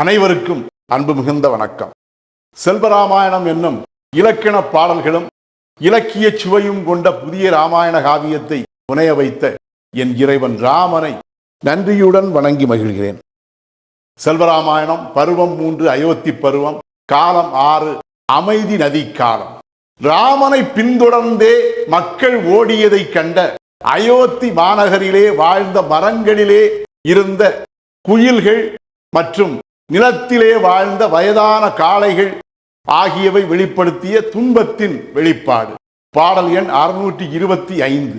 அனைவருக்கும் அன்பு மிகுந்த வணக்கம். செல்வராமாயணம் என்னும் இலக்கண பாடல்களும் இலக்கிய சுவையும் கொண்ட புதிய ராமாயண காவியத்தை புனைய வைத்த என் இறைவன் ராமனை நன்றியுடன் வணங்கி மகிழ்கிறேன். செல்வராமாயணம் பருவம் மூன்று அயோத்தி பருவம் காலம் ஆறு அமைதி நதி காலம். ராமனை பின்தொடர்ந்தே மக்கள் ஓடியதைக் கண்ட அயோத்தி மாநகரிலே வாழ்ந்த மரங்களிலே இருந்த குயில்கள் மற்றும் நிலத்திலே வாழ்ந்த வயதான காளைகள் ஆகியவை வெளிப்படுத்திய துன்பத்தின் வெளிப்பாடு. பாடல் எண் அறுநூற்றி இருபத்தி ஐந்து.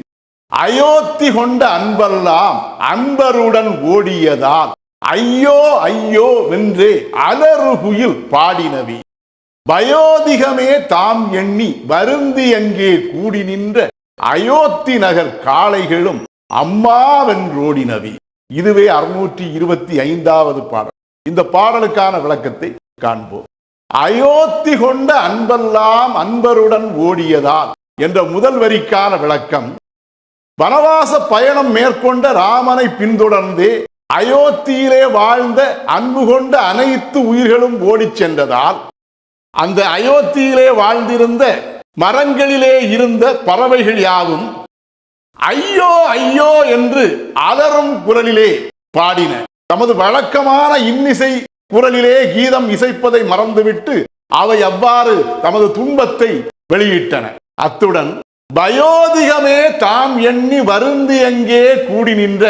அயோத்தி கொண்ட அன்பெல்லாம் அன்பருடன் ஓடியதால் ஐயோ ஐயோ வென்றே அலறுகுயில் பாடினவி. வயோதிகமே தாம் எண்ணி வருந்தி அங்கே கூடி நின்ற அயோத்தி நகர் காளைகளும் அம்மாவென்றோடினவி. இதுவே அறுநூற்றி இருபத்தி ஐந்தாவது பாடல். இந்த பாடலுக்கான விளக்கத்தை காண்போம். அயோத்தி கொண்ட அன்பெல்லாம் அன்பருடன் ஓடியதால் என்ற முதல் வரிக்கான விளக்கம் வனவாச பயணம் மேற்கொண்ட ராமனை பின்தொடர்ந்து அயோத்தியிலே வாழ்ந்த அன்பு கொண்ட அனைத்து உயிர்களும் ஓடிச் சென்றதால் அந்த அயோத்தியிலே வாழ்ந்திருந்த மரங்களிலே இருந்த பறவைகள் யாவும் ஐயோ ஐயோ என்று அலறும் குரலிலே பாடின. தமது வழக்கமான இன்னிசை குரலிலே கீதம் இசைப்பதை மறந்துவிட்டு அவை அவ்வாறு தமது துன்பத்தை வெளியிட்டன. அத்துடன் வயோதிகமே தாம் எண்ணி வருந்து எங்கே கூடி நின்ற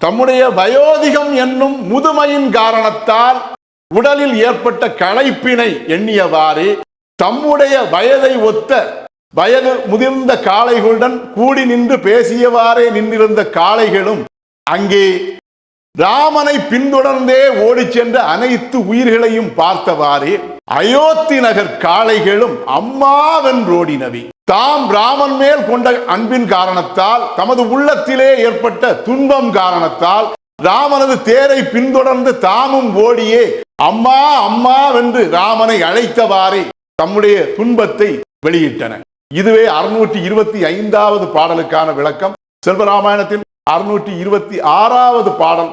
தம்முடைய வயோதிகம் என்னும் முதுமையின் காரணத்தால் உடலில் ஏற்பட்ட களைப்பினை எண்ணியவாறு தம்முடைய வயதை ஒத்த வயது முதிர்ந்த காளைகளுடன் கூடி நின்று பேசியவாறே நின்றிருந்த காளைகளும் அங்கே ராமனை பின்தொடர்ந்தே ஓடிச் சென்ற அனைத்து உயிர்களையும் பார்த்தவாறே அயோத்தி நகர் காளைகளும் அம்மாவென்றோடினவி. தாம் ராமன் மேல் கொண்ட அன்பின் காரணத்தால் தமது உள்ளத்திலே ஏற்பட்ட துன்பம் காரணத்தால் ராமனது தேரை பின்தொடர்ந்து தாமும் ஓடியே அம்மா அம்மா வென்று ராமனை அழைத்தவாறே தம்முடைய துன்பத்தை வெளியிட்டன. இதுவே அறுநூற்றி இருபத்தி ஐந்தாவது பாடலுக்கான விளக்கம். செல்வராமாயணத்தின் அறுநூற்றி இருபத்தி ஆறாவது பாடல்